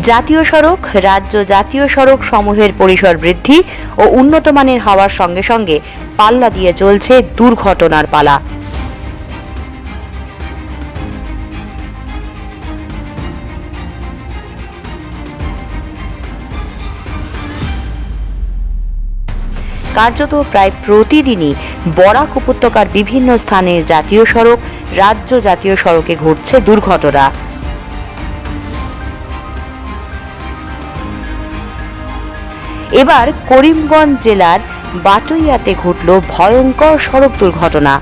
জাতীয় সড়ক, রাজ্য জাতীয় সড়ক সমূহের পরিসর বৃদ্ধি ও উন্নত মানের হওয়ার সঙ্গে সঙ্গে পাল্লা দিয়ে চলছে দুর্ঘটনার পালা। কার্যত প্রায় প্রতিদিনই বরাক উপত্যকার বিভিন্ন স্থানের জাতীয় সড়ক, রাজ্য জাতীয় সড়কে ঘটছে দুর্ঘটনা। এবার করিমগঞ্জ জেলার বাটইয়াতে ঘটল ভয়ঙ্কর সড়ক দুর্ঘটনা।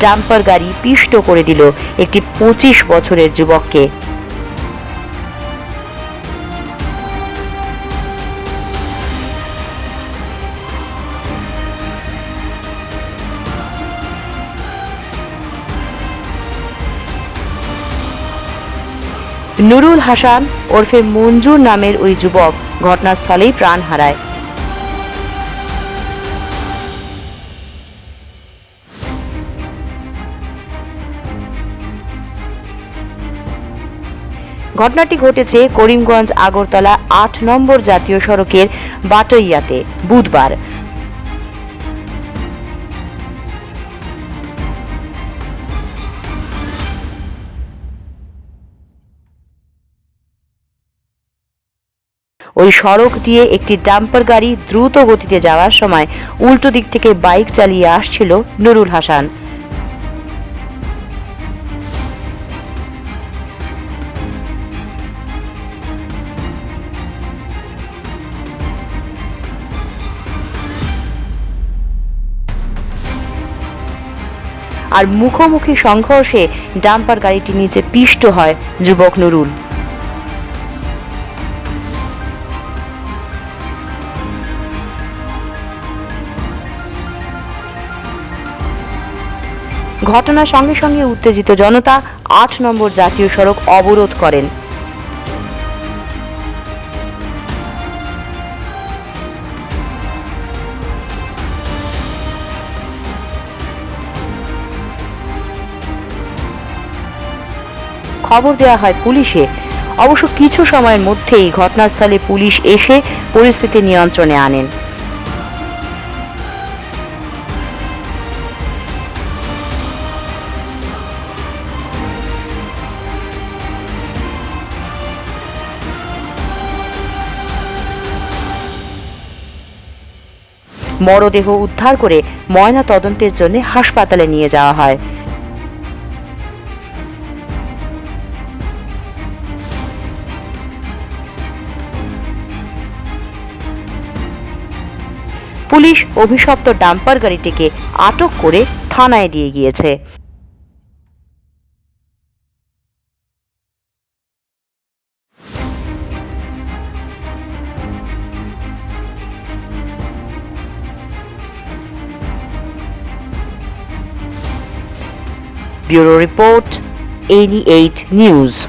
ডাম্পার গাড়ি পিষ্ট করে দিল একটি পঁচিশ বছরের যুবককে। নুরুল হাসান ওরফে মঞ্জুর নামের ওই যুবক ঘটনাস্থলেই প্রাণ হারায়। ঘটনাটি ঘটেছে করিমগঞ্জ আগরতলা আট নম্বর জাতীয় সড়কের বাটইয়াতে, বুধবার। ওই সড়ক দিয়ে একটি ডাম্পার গাড়ি দ্রুত গতিতে যাওয়ার সময় উল্টো দিক থেকে বাইক চালিয়ে আসছিল নুরুল হাসান। আর মুখোমুখি সংঘর্ষে ডাম্পার গাড়িটি নিচে পিষ্ট হয় যুবক নুরুল। ঘটনার সঙ্গে সঙ্গে উত্তেজিত জনতা আট নম্বর জাতীয় সড়ক অবরোধ করেন। খবর দেওয়া হয় পুলিশে। অবশ্য কিছু সময়ের মধ্যেই ঘটনাস্থলে পুলিশ এসে পরিস্থিতি নিয়ন্ত্রণে আনেন। মরদেহ উদ্ধার করে ময়না তদন্তের জন্য হাসপাতালে নিয়ে যাওয়া হয়। পুলিশ অভিশপ্ত ডাম্পার গাড়িটিকে আটক করে থানায় দিয়ে গিয়েছে। Bureau Report 88 News.